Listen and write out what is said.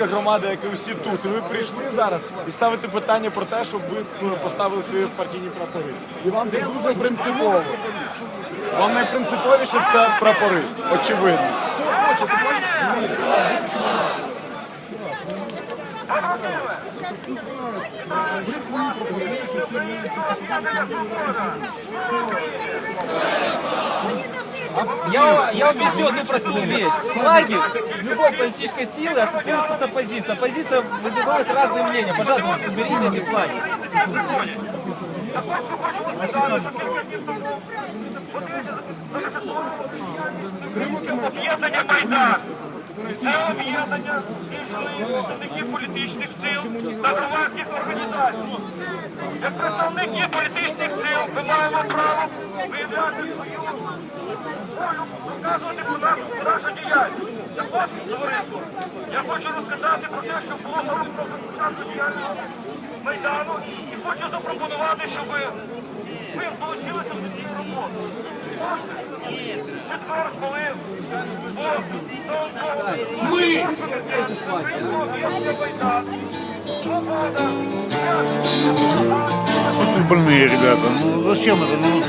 українська громада, як і усі тут. І ви прийшли зараз і ставите питання про те, щоб ви ну, поставили свої партійні прапори. І вам це дуже принципово. Вам найпринциповіше це прапори, очевидно. Хто хоче, ти бачиш? Я, я объясню одну простую вещь. Флаги любой политической силы ассоциируются с оппозицией. Оппозиция вызывает разные мнения. Пожалуйста, уберите эти флаги. Об'єднання Майдан. Це об'єднання різних представників політичних сил та громадських організацій. Як представники політичних сил ми маємо право виявляти свою волю, розказувати про нашу нашу діяльність. Також, товариство, я хочу розказати про те, що було про нашу діяльність Майдану і хочу запропонувати, щоб ви долучилися до цієї роботи. Четвер, коли ми Свобода! Очень больные ребята. Ну зачем это? Ну,